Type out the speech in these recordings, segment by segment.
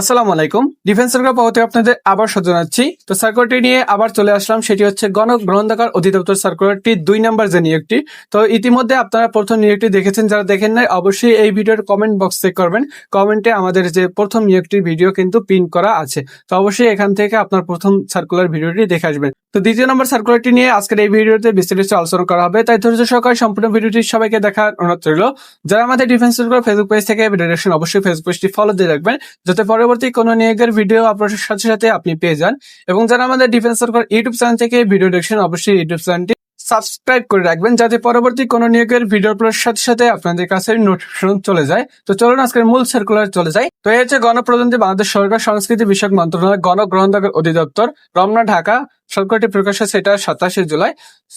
আসসালামু আলাইকুম। Defence circle পদ্ধতি আপনাদের আবার জানাচ্ছি। তো সার্কুলারটি নিয়ে আবার চলে আসলাম, সেটি হচ্ছে গণ গ্রহণদাকার অধিদপ্তর সার্কুলারটি দুই নাম্বার যে নিয়োগটি। তো ইতিমধ্যে আপনারা প্রথম নিয়োগটি দেখেছেন, যারা দেখেন নাই, অবশ্যই এই ভিডিওর কমেন্ট বক্স চেক করবেন। কমেন্টে আমাদের যে প্রথম নিয়োগটির ভিডিও কিন্তু পিন করা আছে। তো অবশ্যই এখান থেকে আপনার প্রথম সার্কুলার ভিডিওটি দেখে আসবেন। তো দ্বিতীয় নম্বর সার্কুলারটি নিয়ে আজকের এই ভিডিওতে বিস্তারিত আলোচনা করা হবে। তাই ধৈর্য সহকারে সম্পূর্ণ ভিডিওটি সবাইকে দেখার অনুরোধ রইল। যারা আমাদের ডিফেন্স সার্কুলার ফেসবুক পেজ থেকে ভিডিও অবশ্যই ফেসবুক পেজটি ফলো দিয়ে রাখবেন, যাতে পরবর্তী কোনো নিয়োগের ভিডিও আপলোডের সাথে সাথে আপনি পেয়ে যান। এবং যারা আমাদের ডিফেন্স সরকার ইউটিউব চ্যানেল থেকে ভিডিও দেখছেন, অবশ্যই ইউটিউব চ্যানেলটি সাবস্ক্রাইব করে রাখবেন, যাতে পরবর্তী কোনো নিয়োগের ভিডিও আপলোডের সাথে সাথে আপনাদের কাছে নোটিফিকেশন চলে যায়। তো চলুন আজকের মূল সার্কুলার চলে যায় তো এই হচ্ছে গণপ্রজাতন্ত্রী বাংলাদেশ সরকার সংস্কৃতি বিষয়ক মন্ত্রণালয় গণগ্রহণ অধিদপ্তর, রমনা, ঢাকা। সরকারটি প্রকাশ সেটা সাতাশে জুলাই।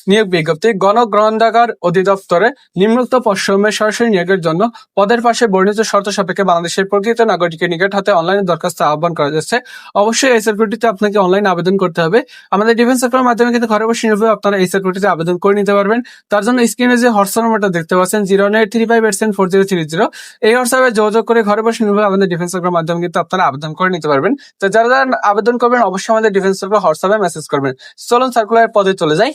নিয়োগ বিজ্ঞপ্তি গণগ্রহণাগার অধিদপ্তরে নিম্নোক্ত পশ্চিমের সরাসরি নিয়োগের জন্য পদের পাশে বর্ণিত শর্ত সাপেক্ষে বাংলাদেশের প্রকৃত নাগরিকের নিকট হাতে অনলাইনে দরখাস্ত আহ্বান করা যাচ্ছে। অবশ্যই এই সার্কুলারটিতে আপনাকে অনলাইন আবেদন করতে হবে। আমাদের ডিফেন্স সার্কুলার মাধ্যমে কিন্তু ঘরে বসে নির্ভর আপনারা এই সার্কুলারটিতে আবেদন করে নিতে পারবেন। তার জন্য স্ক্রিনে যে হোয়াটসঅ্যাপ নাম্বারটা দেখতে পাচ্ছেন zero nine three five eight seven four zero three zero এই হোয়াটসঅ্যাপে যোগাযোগ করে ঘরে বসে নির্ভর আমাদের ডিফেন্স সার্কুলার মাধ্যমে কিন্তু আপনারা আবেদন করে নিতে পারবেন। তো যারা যারা আবেদন করবেন, অবশ্যই আমাদের ডিফেন্স সার্কুলার হোয়াটসঅ্যাপে মেসেজ করবেন। চলুন সার্কুলার পদে চলে যাই।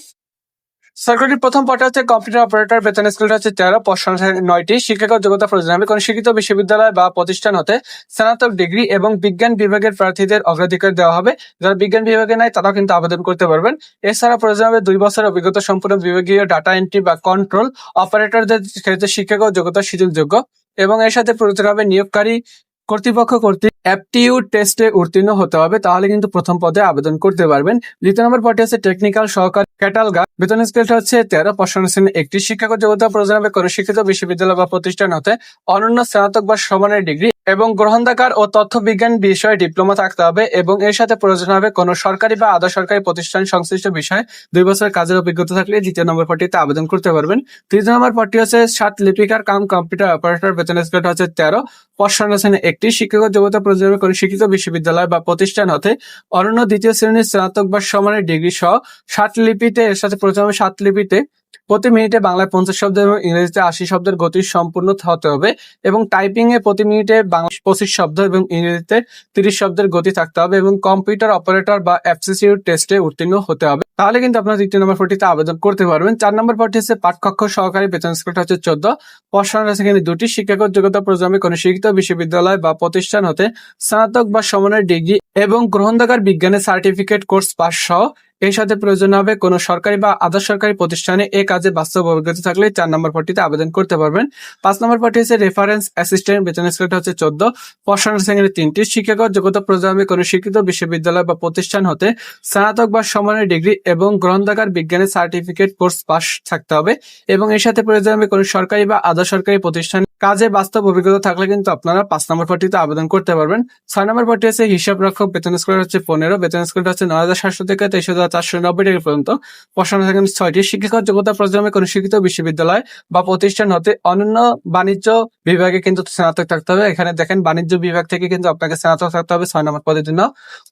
সার্কুলারটির প্রথম পদে হচ্ছে কম্পিউটার অপারেটর বেতন স্কেলটা হচ্ছে তেরো পশ্চিম নয়টি। শিক্ষাগত যোগ্যতা প্রয়োজন হবে। কোন শিক্ষিত বিশ্ববিদ্যালয় বা প্রতিষ্ঠান হতে স্নাতক ডিগ্রি এবং বিজ্ঞান বিভাগের প্রার্থীদের অগ্রাধিকার দেওয়া হবে। যারা বিজ্ঞান বিভাগে নাই, তারাও কিন্তু আবেদন করতে পারবেন। এছাড়া প্রয়োজন হবে দুই বছর অভিজ্ঞতা সম্পূর্ণ বিভাগীয় ডাটা এন্ট্রি বা কন্ট্রোল অপারেটরদের ক্ষেত্রে শিক্ষাগত যোগ্যতা সুযোগযোগ্য। এবং এর সাথে প্রয়োজন হবে নিয়োগকারী কর্তৃপক্ষ কর্তৃক অ্যাপটিউড টেস্টে উত্তীর্ণ হতে হবে, তাহলে কিন্তু প্রথম পদে আবেদন করতে পারবেন। দ্বিতীয় নম্বর পদে আছে টেকনিক্যাল সহকারী ক্যাটালগা বেতন স্কেলটা হচ্ছে তেরো পশ্চিম একটি শিক্ষাগত যোগ্যতা প্রয়োজন হবে কোনো শিক্ষিত বিশ্ববিদ্যালয় বা প্রতিষ্ঠান হতে অনন্য স্নাতক বা সমানের ডিগ্রি। এবং গ্রহণদাকার ও তথ্য বিজ্ঞান বিষয়ে ডিপ্লোমা থাকতে হবে এবং এর সাথে প্রয়োজন হবে কোনো সরকারি বা আধা সরকারি প্রতিষ্ঠান সংশ্লিষ্ট বিষয়ে। দুই বছরের কাজের অভিজ্ঞতা থাকলে দ্বিতীয় নম্বর পদটিতে আবেদন করতে পারবেন। তৃতীয় নম্বর পদটি হচ্ছে সাত লিপিকার কাম কম্পিউটার অপারেটর, বেতন স্কেলটা হচ্ছে তেরো। পশ্চিম শ্রেণি একটি শিক্ষক যোগ্যতা প্রয়োজন হবে কোনো শিক্ষিত বিশ্ববিদ্যালয় বা প্রতিষ্ঠান হতে অনন্য দ্বিতীয় শ্রেণির স্নাতক বা সমানের ডিগ্রি সহ সাত লিপিতে, এর সাথে প্রথমে সাত লিপিতে প্রতি মিনিটে বাংলায় পঞ্চাশ শব্দ এবং ইংরেজিতে আশি শব্দের গতি সম্পূর্ণ হতে হবে এবং টাইপিং এ প্রতি মিনিটে বাংলা পঁচিশ শব্দ এবং ইংরেজিতে তিরিশ শব্দের গতি থাকতে হবে এবং কম্পিউটার অপারেটর বা এফসিসিউ টেস্টে উত্তীর্ণ হতে হবে। তাহলে কিন্তু আপনার তৃতীয় নম্বর পটিতে আবেদন করতে পারবেন। চার নম্বর পটি হচ্ছে পাঠকক্ষ সহকারী বেতন স্কেলটা হচ্ছে চোদ্দ। পশ্চিম আছে কিন্তু দুটি শিক্ষাগত যোগ্যতা প্রোগ্রামে কোনো শিক্ষিত বিশ্ববিদ্যালয় বা প্রতিষ্ঠান হতে স্নাতক বা সমানের ডিগ্রি এবং গ্রহণদাগার বিজ্ঞানের সার্টিফিকেট কোর্স পাস সহ এর সাথে প্রয়োজন হবে কোনো সরকারি বা আধা সরকারি প্রতিষ্ঠানে এ কাজে বাস্তব অভিজ্ঞতা থাকলে চার নম্বর পটিতে আবেদন করতে পারবেন। পাঁচ নম্বর পটি হচ্ছে রেফারেন্স অ্যাসিস্ট্যান্ট বেতন স্কেলটা হচ্ছে চোদ্দ। পশ্চিম শ্রেণির তিনটি শিক্ষাগত যোগ্যতা প্রোগ্রামে কোনো শিক্ষিত বিশ্ববিদ্যালয় বা প্রতিষ্ঠান হতে স্নাতক বা সমানের ডিগ্রি এবং গ্রন্থাগার বিজ্ঞানের সার্টিফিকেট কোর্স পাস থাকতে হবে এবং এর সাথে প্রয়োজন হবে কোনো সরকারি বা আধা সরকারি প্রতিষ্ঠান কাজে বাস্তব অভিজ্ঞতা থাকলে কিন্তু আপনারা পাঁচ নম্বর পার্টিতে আবেদন করতে পারবেন। ছয় নম্বর পার্টি হচ্ছে হিসাব রক্ষক বেতন স্কেল হচ্ছে পনেরো, বেতন স্কেলটা হচ্ছে নয় হাজার সাতশো থেকে তেইশ হাজার চারশো নব্বই টাকা পর্যন্ত। পড়াশোনা থাকেন ছয়টি শিক্ষাগত যোগ্যতা প্রোগ্রামে কোনো শিক্ষিত বিশ্ববিদ্যালয় বা প্রতিষ্ঠান হতে অনন্য বাণিজ্য বিভাগে কিন্তু স্নাতক থাকতে হবে। এখানে দেখেন বাণিজ্য বিভাগ থেকে কিন্তু আপনাকে স্নাতক থাকতে হবে ছয় নম্বর পদের জন্য।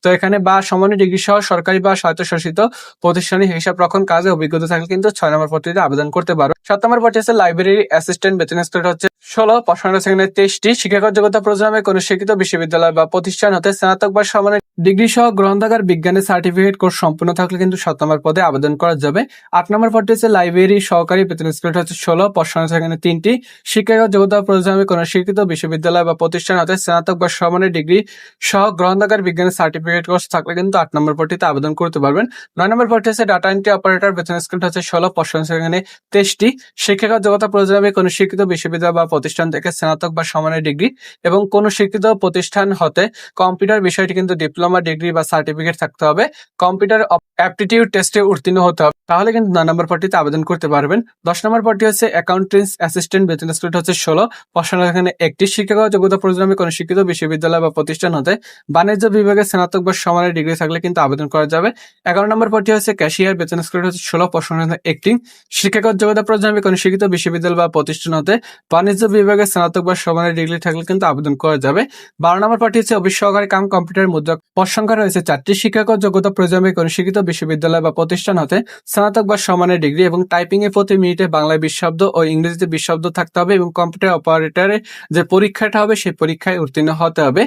তো এখানে বা সমান্য ডিগ্রি সহ সরকারি বা স্বায়ত্তশাসিত প্রতিষ্ঠানে হিসাব রক্ষণ কাজে অভিজ্ঞতা থাকলে কিন্তু ছয় নম্বর পদটিতে আবেদন করতে পারো সাত নম্বর পদটি হচ্ছে লাইব্রেরি অ্যাসিস্ট্যান্ট বেতন স্কেলটা হচ্ছে ষোলো পড়াশোনা সেখানে তেইশটি শিক্ষাগত যোগ্যতা প্রোগ্রামে কোনো শিক্ষিত বিশ্ববিদ্যালয় বা প্রতিষ্ঠান হতে স্নাতক বা সমানের ডিগ্রি সহ গ্রন্থাগার বিজ্ঞানের সার্টিফিকেট কোর্স সম্পূর্ণ থাকলে কিন্তু সাত নম্বর পদে আবেদন করা যাবে। আট নম্বর পদটি হচ্ছে লাইব্রেরি সহকারী বেতন স্কেল হচ্ছে ষোলো পড়াশোনা সেখানে তিনটি শিক্ষাগত যোগ্যতা প্রোগ্রামে কোনো শিক্ষিত বিশ্ববিদ্যালয় বা প্রতিষ্ঠান হতে স্নাতক বা সমানের ডিগ্রি সহ গ্রন্থাগার বিজ্ঞানের সার্টিফিকেট কোর্স থাকলে কিন্তু আট নম্বর পদটিতে আবেদন করতে পারবেন। নয় নম্বর পদটি হচ্ছে ডাটা এন্ট্রি অপারেটর বেতন স্কেল হচ্ছে ষোলো পড়াশোনা সেখানে তেইশটি শিক্ষাগত যোগ্যতা প্রোগ্রামে কোনো শিক্ষিত বিশ্ববিদ্যালয় বা প্রতিষ্ঠান থেকে স্নাতক বা সমানের ডিগ্রি এবং কোনো শিক্ষিত প্রতিষ্ঠান হতে কম্পিউটার বিষয়টি কিন্তু ডিপ্লোমা, ডিগ্রি বা সার্টিফিকেট থাকতে হবে। কম্পিউটার অ্যাপটিটিউড টেস্টে উত্তীর্ণ হতে হবে। তাহলে কিন্তু নয় নম্বর পার্টিতে আবেদন করতে পারবেন। দশ নম্বর পার্টি হচ্ছে অ্যাকাউন্টেন্স অ্যাসিস্ট্যান্ট বেতন স্কুল হচ্ছে ষোলো। পড়াশোনা এখানে একটি শিক্ষাগত যোগ্যতা প্রোগ্রামে কোনো শিক্ষিত বিশ্ববিদ্যালয় বা প্রতিষ্ঠান হতে বাণিজ্য বিভাগে স্নাতক বা সমানের ডিগ্রি থাকলে কিন্তু আবেদন করা যাবে। এগারো নম্বর পার্টি হচ্ছে ক্যাশিয়ার বেতন স্কুল হচ্ছে ষোলো। পড়াশোনা একটি শিক্ষাগত যোগ্যতা প্রয়োজন প্রজন্মে কোনো বিশ্ববিদ্যালয় বা প্রতিষ্ঠান হতে বাণিজ্য বিভাগে স্নাতক বা সমানের ডিগ্রি থাকলে কিন্তু আবেদন করা যাবে। বারো নম্বর হচ্ছে অফিস কাম কম্পিউটার মুদ্রা পদ রয়েছে চারটি শিক্ষাগত যোগ্যতা প্রজন্মে কোনো শিক্ষিত বিশ্ববিদ্যালয় বা প্রতিষ্ঠান হতে স্নাতক বা সমানের ডিগ্রি এবং টাইপিং এ প্রতি মিনিটে বাংলায় বিশ শব্দ ও ইংরেজিতে বিশ শব্দ থাকতে হবে এবং কম্পিউটার অপারেটরে যে পরীক্ষাটা হবে সেই পরীক্ষায় উত্তীর্ণ হতে হবে।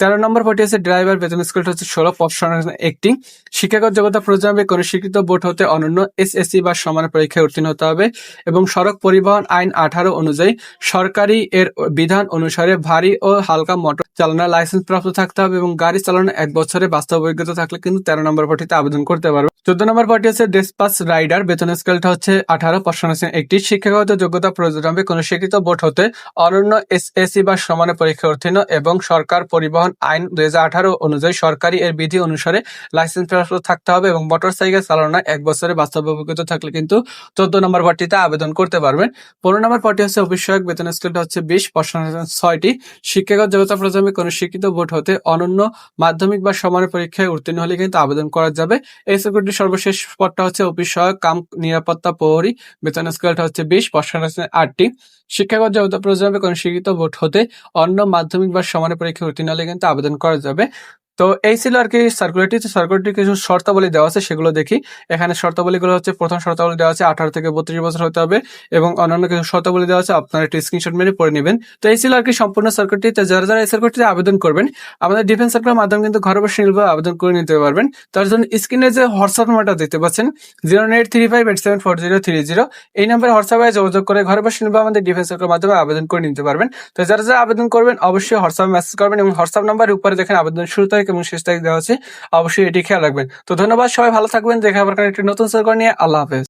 তেরো নম্বর হচ্ছে ড্রাইভার বেতন স্কেলটা হচ্ছে ষোলো সংখ্যা একটি। শিক্ষাগত যোগ্যতা প্রজন্মে কোনো শিক্ষিত বোর্ড হতে অনন্য এসএসসি বা সমান পরীক্ষায় উত্তীর্ণ হতে হবে। এবং সড়ক পরিবহন আইন আঠারো অনুযায়ী সরকারি এর বিধান অনুসারে ভারী ও হালকা মোটর চালানোর লাইসেন্স প্রাপ্ত থাকতে হবে এবং গাড়ি চালানোর এক বছরে বাস্তব অভিজ্ঞতা থাকলে কিন্তু তেরো নম্বর পার্টিতে আবেদন করতে পারবে। চোদ্দ নম্বর পার্টি হচ্ছে ডেসপাস রাইডার। বেতন স্কেলটা হচ্ছে আঠারো পার্সেন্ট। একটি শিক্ষাগত যোগ্যতা প্রজন্মে কোনো শিক্ষিত বোর্ড হতে অনন্য এসএসসি বা সমানে পরীক্ষা উত্তীর্ণ এবং সরকার পরিবহন আইন দুই হাজার আঠারো অনুযায়ী সরকারি এর বিধি অনুসারে লাইসেন্স প্রাপ্ত থাকতে হবে এবং মোটরসাইকেল চালানো এক বছরে বাস্তব অভিজ্ঞতা থাকলে কিন্তু চোদ্দ নম্বর পার্টিতে আবেদন করতে পারবেন। পনেরো নম্বর পার্টি হচ্ছে অফিসয়ক বেতন স্কেলটা হচ্ছে বিশ পার্সেন্ট ছয়টি। শিক্ষাগত যোগ্যতা প্রজন্মে কোনো শিক্ষিত বোর্ড হতে অনন্য মাধ্যমিক বা সমানের পরীক্ষায় উত্তীর্ণ হলে কিন্তু আবেদন করা যাবে। এই সিকিউরিটির সর্বশেষ পদটা হচ্ছে সহায়ক কাম, নিরাপত্তা, প্রহরী। বেতন স্কেলটা হচ্ছে বিশ পার্সেন্ট আটটি। শিক্ষাগত যোগ্যতা প্রজন্মে কোনো শিক্ষিত বোর্ড হতে অন্য মাধ্যমিক বা সমানের পরীক্ষায় উত্তীর্ণ হলে কিন্তু আবেদন করা যাবে। তো এই ছিল আর কি সার্কুলারটি সার্কুলারটি কিছু শর্তাবলী দেওয়া আছে, সেগুলো দেখি। এখানে শর্তাবলীগুলো হচ্ছে, প্রথম শর্তাবলী দেওয়া আছে, আঠারো থেকে বত্রিশ বছর হতে হবে এবং অন্যান্য কিছু শর্তাবলী দেওয়া আছে, আপনারা একটি স্ক্রিনশট মেরে পড়ে নেবেন। তো এই ছিল আর কি সম্পূর্ণ সার্কুলারটি তো যারা যারা এই সার্কুলারটিতে আবেদন করবেন, আমাদের ডিফেন্স সার্কুলার মাধ্যমে কিন্তু ঘরে বসে নির্ভর আবেদন করে নিতে পারবেন। তার জন্য স্ক্রিনে যে হোয়াটসঅ্যাপ নাম্বারটা দেখতে পাচ্ছেন zero eight three five eight seven four zero three zero এই নাম্বারে হোয়াটসঅ্যাপে যোগাযোগ করে ঘরে বসে নির্ভর আমাদের ডিফেন্স সার্কুলার মাধ্যমে আবেদন করে নিতে পারবেন। তো যারা যারা আবেদন করবেন, অবশ্যই হোয়াটসঅ্যাপ মেসেজ করবেন এবং হোয়াটসঅ্যাপ নাম্বারের উপরে দেখেন আবেদন শুরু তারিখ এবং শেষ তারিখ দেওয়া আছে অবশ্যই এটি খেয়াল রাখবেন। তো ধন্যবাদ, সবাই ভালো থাকবেন, দেখা কারণে একটি নতুন সরকার নিয়ে। আল্লাহ হাফেজ।